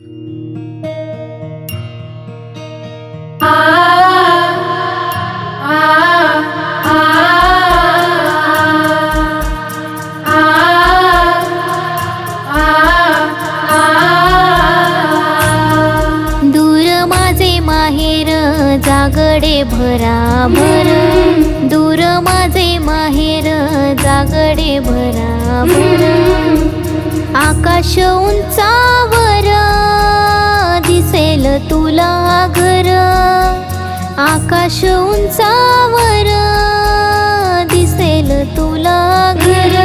दूर माझे माहेर जागडे भराभर. दूर माझे माहेर जागडे भराभर. आकाश उंचावर दिसेल तुला घर आकाश उंचावर दिसेल तुला घर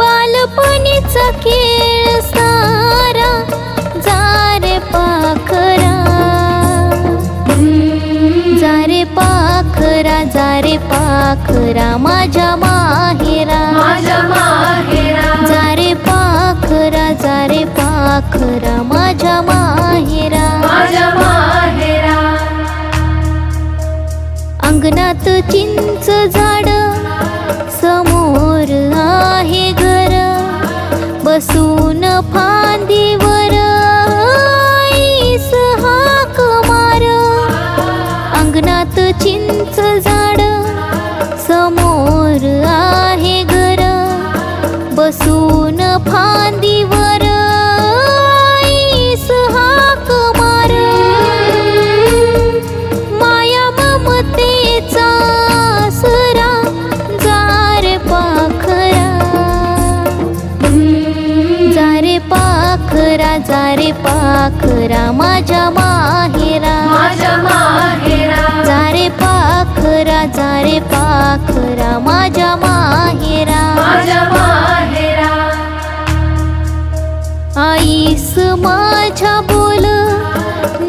बालपणीचा खेळ सारा जारे पाखरा. जारे पाखरा जारे पाखरा माझ्या माहेरा. माझ्या माहेरा. जारे पाखरा जारे पाखरा माझ्या माहेरा पाखरा जारे पाखरा माझ्या माहेरा. माझ्या माहेरा. जारे पाखरा जारे पाखरा माझ्या माहेरा. माझ्या माहेरा. आईस माझ्या बोल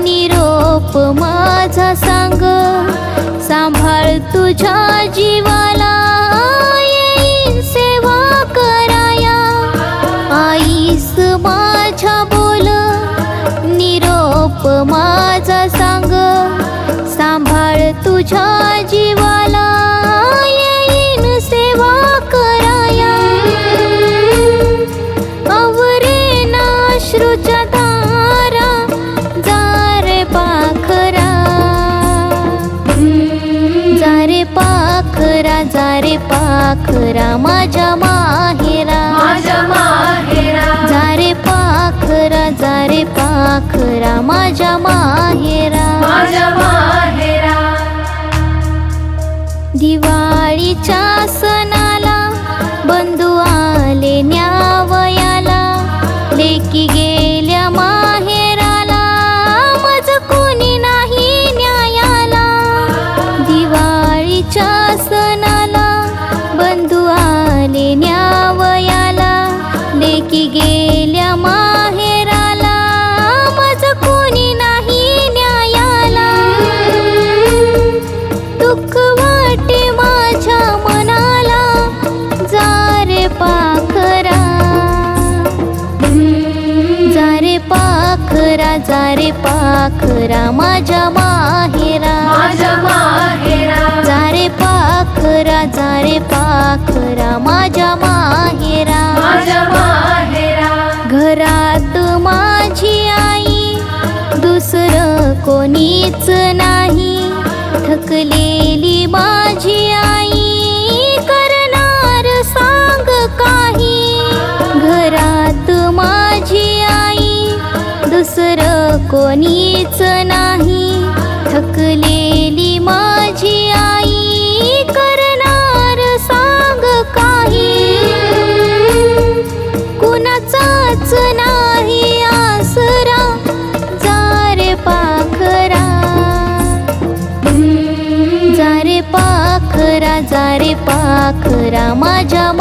निरोप माझा सांग. सांभाळ तुझ्या जीवाला सेवा कराया. आईस माझ्या पाखरा माझ्या माहेरा. माझ्या माहेरा. जारे पाखरा जारे पाखरा माझ्या माहेरा. माझ्या माहेरा. दिवाळीच्या सणाला पाखरा माझ्या माहेरा. माझ्या माहेरा. जारे पाखरा जारे पाखरा माझ्या माहेरा. माझ्या माहेरा. घरात माझी आई दुसरं कोणीच नाही. थकलेली माझी आई करणार सांग काही. घरात माझी आई दुसरं कोणीच नाही. थकलेली माझी आई करणार सांग काही. कुणाचाच नाही आसरा जारे पाखरा. जारे पाखरा जारे पाखरा माझ्या